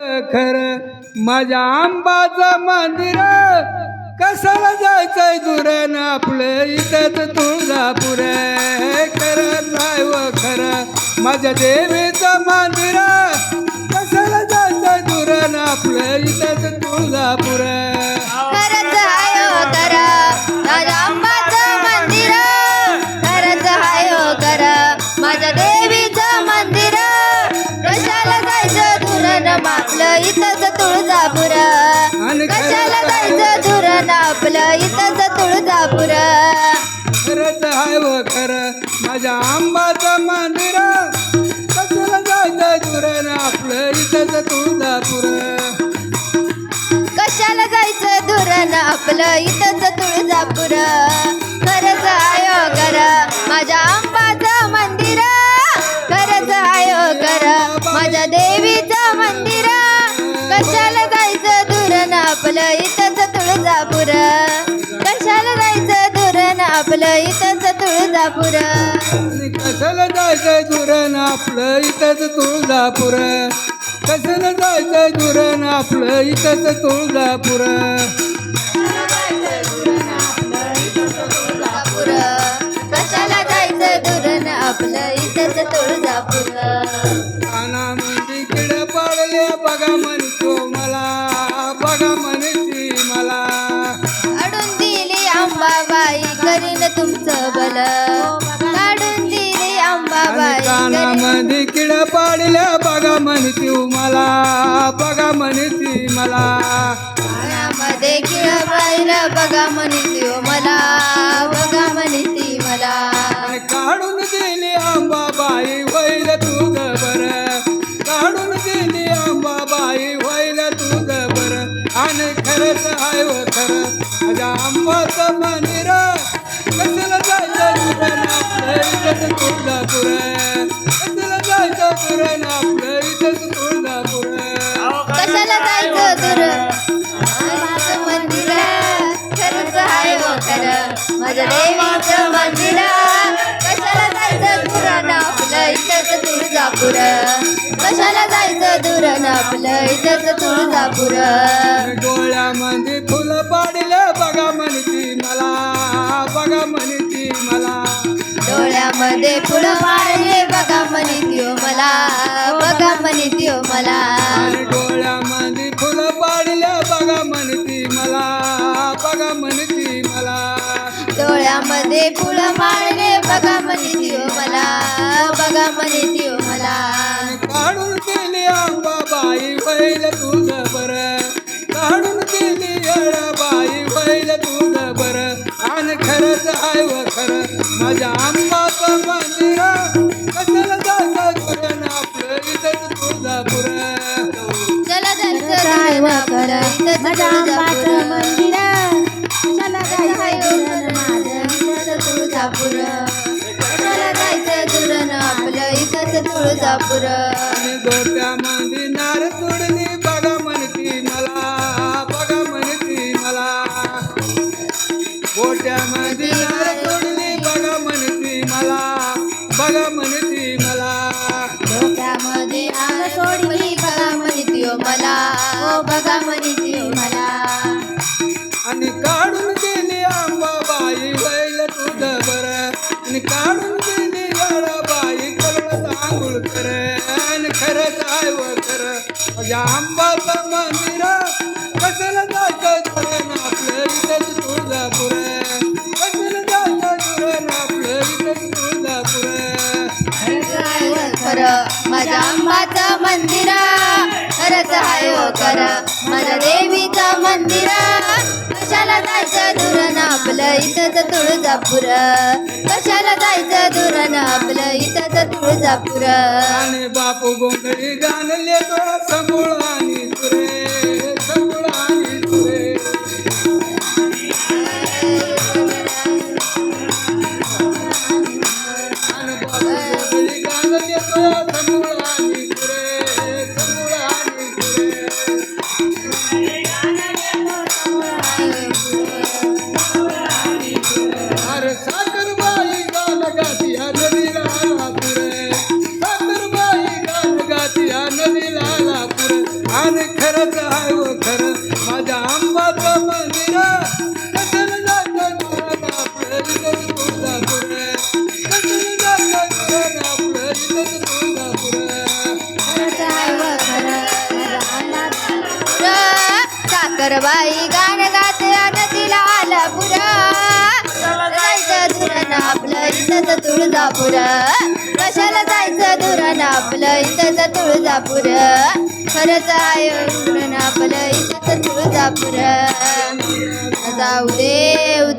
खर माझ्या आंबाचं मंदिर कशाला जायचंय दुरण आपलं इथंच तुळजापूर खरं नाही व खरं माझ्या देवीचं मंदिर कशाला जायचंय दुरण आपलं इथंच तुळजापूर तुळजापूर. कशाला जायचं न आपलं इथंच तुळजापूर. खरंच आहे व खरं. माझ्या आंबाचं मंदिर. कशाला जायचंय दूर न आपलं इथंच तुळजापूर. कशाला जायचं न आपलं इथंच तुळजापूर. खरंच आयो इथंच तुळजापूर. कशाला जायचं दूर आपलं? इथंच तुळजापूर. कशाला जायचं दुरण आपलं? इथंच तुळजापूर. कशाला जायचं दुरण आपलं? इथंच तुळजापूर. म्हणती मला. बघा म्हणती मला. मध्ये किळ पाहिलं बघा म्हणती हो मला. बघा म्हणती मला. काढून दिली आंबाबाई होईल तुझ बर? काढून दिली आंबाबाई होईल तुझ बर? आणि खरंच आहे व खरं. माझ्या आंबाचं मंदिर मंदिर कशाला जायचं दूर न आपलं इथंच तुळजापूर. कशाला जायचं दूर न आपलं इथंच तुळजापूर. डोळ्यामध्ये फुलं पाडले बघा म्हणती मला बघा म्हणती मला. डोळ्यामध्ये फुलं पाडले बघा म्हणती मला बघा म्हणती मला. डोळ्यामध्ये फुलं पाडल्या बघा म्हणती मला. डोळ्यामध्ये फुलं पाडले बघा म्हणती हो मला बघा म्हणती हो मला. काढून केली आंबाबाई बैल तुझं बर. काढून केली बाई बैल तुझं बर. आणि खरंच आहे व खरं. माझ्या आंबाचं मंदिर कशाला जायचं दुरण आपलं चला जायचं इथंच तुळजापूर मंदिर तुळजापूर आणि गोट्यामध्ये नार सोडली. बघा म्हणती मला बघा म्हणती मला. गोट्यामध्ये नार सोडली. बघा म्हणती मला बघा म्हणती मला. आणि खरंच आहे माझ्या आंबाचं मंदिर कशाला जायचं दुरण आपलं इथंच तुळजापूर कशाला जायचं दुरण आपलं तुळजापूर माझ्या आंबाचं मंदिर खरंच आहे हो माझ्या देवीचं मंदिर कशाला जायचं दूर आपलं? इथंच तुळजापूर. कशाला जायचं दूर आपलं? इथंच तुळजापूर. बापू गोंधळी गाणले लेतो समूळ साखरबाई गाणं गाते नदीला आला पुर जायचं दुरण आपलं इथंच तुळजापूर. कशाला जायचं दुरण आपलं इथंच तुळजापूर? खरंच आहे दुरण आपलं इथंच तुळजापूर. जाऊ दे उदे